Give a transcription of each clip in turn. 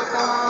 拜拜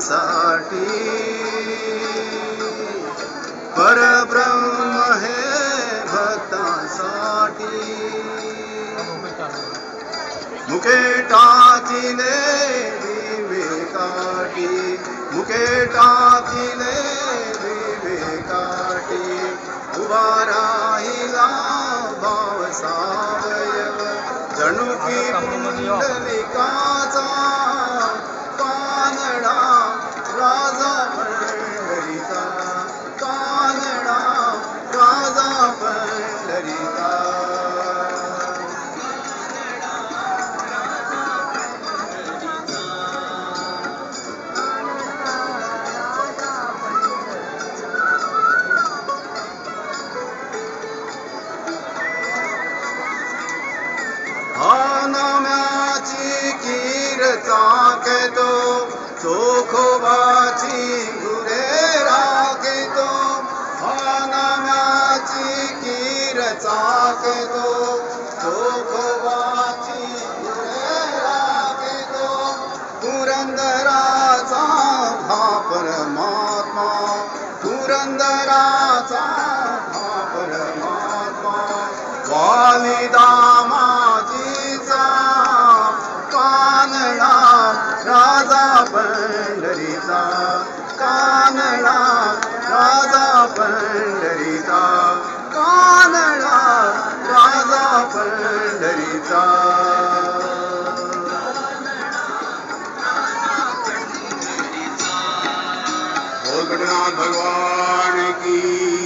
भक्तांसाठी परब्रह्म हे भक्तांसाठी. टाकिले विवेकाटी. टाकिले विवेकाटी. उभा राहिला भाव सावयव जणू की पुंडलिकाचा राजा पंढरीचा कानडा राजा पंढरीचा हानाम्याची खीर चाकतो वालिदामाजीचा कानडा राजा पंढरीचा कानडा राजा बोल भगवान की।